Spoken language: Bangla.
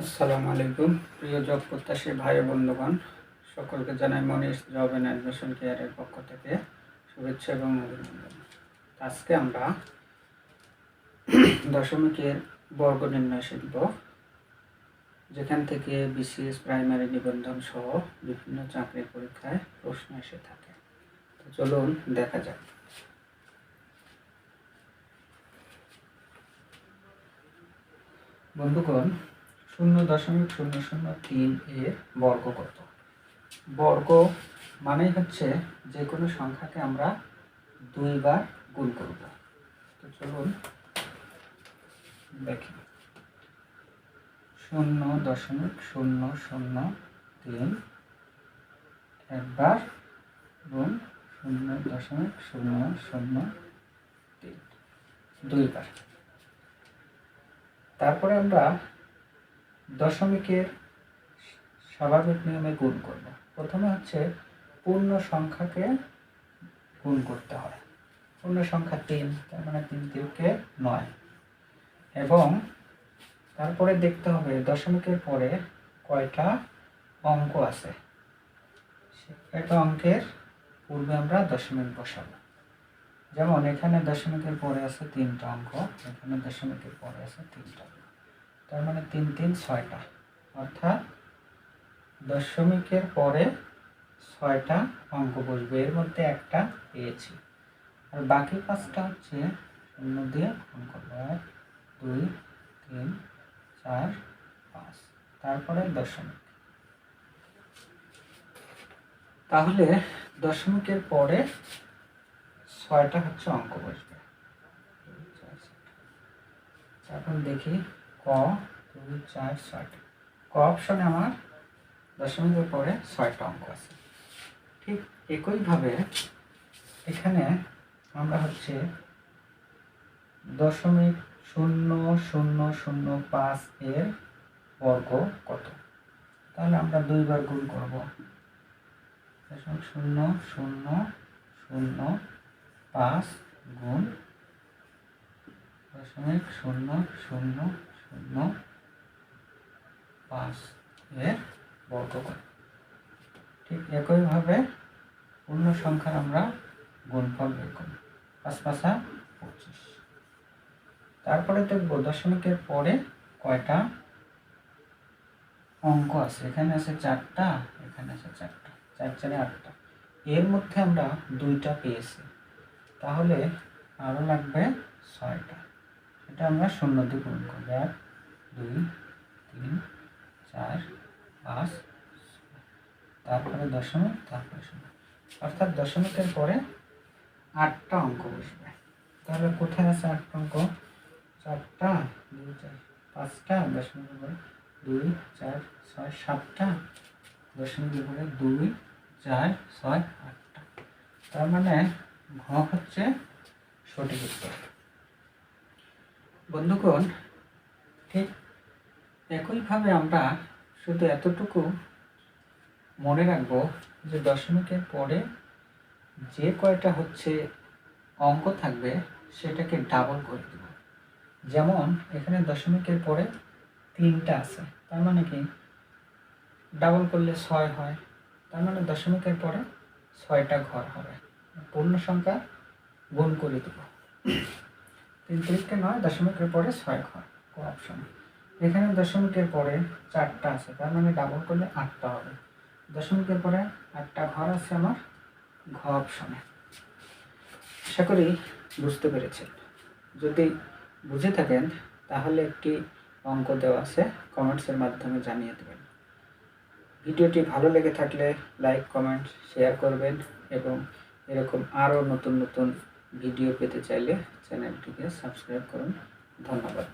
আসসালামু আলাইকুম। প্রিয় জব প্রত্যাশী ভাই বন্ধুগণ, সকলকে জানাই মনীষ জব অ্যান্ড অ্যাডমিশন কেয়ারের পক্ষ থেকে শুভেচ্ছা এবং অভিনন্দন। আজকে আমরা দশমিকের বর্গ নির্ণয় শিখব, যেখান থেকে বিসিএস প্রাইমারি নিবন্ধন সহ বিভিন্ন চাকরির পরীক্ষায় প্রশ্ন এসে থাকে। তো চলুন দেখা যাক। বন্ধুগণ শূন্য দশমিক শূন্য শূন্য তিন এর বর্গ কত? বর্গ মানেই হচ্ছে যে কোনো সংখ্যাকে আমরা দুইবার গুণ করব। তো চলুন দেখি। শূন্য দশমিক শূন্য শূন্য তিন একবার গুণ শূন্য দশমিক শূন্য শূন্য তিন। দুইবার। তারপরে আমরা দশমিকের স্বাভাবিক নিয়মে গুণ করব। প্রথমে হচ্ছে পূর্ণ সংখ্যাকে গুণ করতে হয়। পূর্ণ সংখ্যা তিন, তার মানে তিন তিনকে নয়। এবং তারপরে দেখতে হবে দশমিকের পরে কয়টা অঙ্ক আছে। একটা অঙ্কের পূর্বে আমরা দশমিক বসাবো। যেমন এখানে দশমিকের পরে আছে তিনটা অঙ্ক, এখানে দশমিকের পরে আছে তিনটা অঙ্ক। তার মানে তিন তিন, ছয়টা। অর্থাৎ দশমিকের পরে ছয়টা অঙ্ক বসবে। এর মধ্যে একটা পেয়েছি। আর বাকি পাঁচটা হচ্ছে শূন্য দিয়ে করব। এক, দুই, তিন, চার, পাঁচ। তারপরে দশমিক। তাহলে দশমিকের পরে ছয়টা হচ্ছে অঙ্ক বসবে। এখন দেখি ক, দুই, চার ছয়টা ক অপশনে আমার দশমিকের পরে ছয়টা অঙ্ক আছে। ঠিক একইভাবে এখানে আমরা হচ্ছে দশমিক শূন্য শূন্য শূন্য পাঁচ এর বর্গ কত? তাহলে আমরা দুইবার গুণ করব। দশমিক শূন্য শূন্য শূন্য পাঁচ গুণ দশমিক শূন্য শূন্য শূন্য পাঁচ এর বর্গকোণ ঠিক একইভাবে পূর্ণ সংখ্যার আমরা গুণফল বের করি পাঁচ পাঁচা পঁচিশ। তারপরে দেখব দশমিকের পরে কয়টা অঙ্ক আছে? এখানে আছে চারটা, এখানে আছে চারটা, চার চারে আটটা। এর মধ্যে আমরা দুইটা পেয়েছি। তাহলে আরও লাগবে ছয়টা। এটা আমরা শূন্য দিয়ে পূরণ করব। এক, দুই, তিন, চার, পাঁচ, তারপরে দশমিক, তারপরে শূন্য। অর্থাৎ দশমিকের পরে আটটা অঙ্ক বসবে। তাহলে কোথায় আছে আটটা অঙ্ক? চারটা, দুই, চার, পাঁচটা, দশমিকের পরে দুই, চার, ছয়, সাতটা, দশমিকের পরে দুই, চার, ছয়, আটটা। তার মানে ঘ হচ্ছে সঠিক উত্তর। বন্ধুগণ, ঠিক একইভাবে আমরা শুধু এতটুকু মনে রাখব যে দশমিকের পরে যে কয়টা হচ্ছে অঙ্ক থাকবে, সেটাকে ডাবল করে দেব। যেমন এখানে দশমিকের পরে তিনটা আছে, তার মানে কি? ডাবল করলে ছয় হয়, তার মানে দশমিকের পরে ছয়টা ঘর হবে। পূর্ণ সংখ্যা গুণ করে দেব। তিন তিনকে নয়, দশমিকের পরে ছয় ঘর কো অপশন এখানে দশমিকের পরে চারটা আছে, তার মানে ডাবল করলে আটটা হবে। দশমিকের পরে আটটা ঘর আছে আমার ঘ অপশনে আশা করি বুঝতে পেরেছেন। যদি বুঝে থাকেন, তাহলে একটি অঙ্ক দেওয়া আছে কমেন্টসের মাধ্যমে জানিয়ে দেবেন। ভিডিওটি ভালো লেগে থাকলে লাইক কমেন্ট শেয়ার করবেন এবং এরকম আরও নতুন নতুন ভিডিও পেতে চাইলে চ্যানেলটিকে সাবস্ক্রাইব করুন। ধন্যবাদ।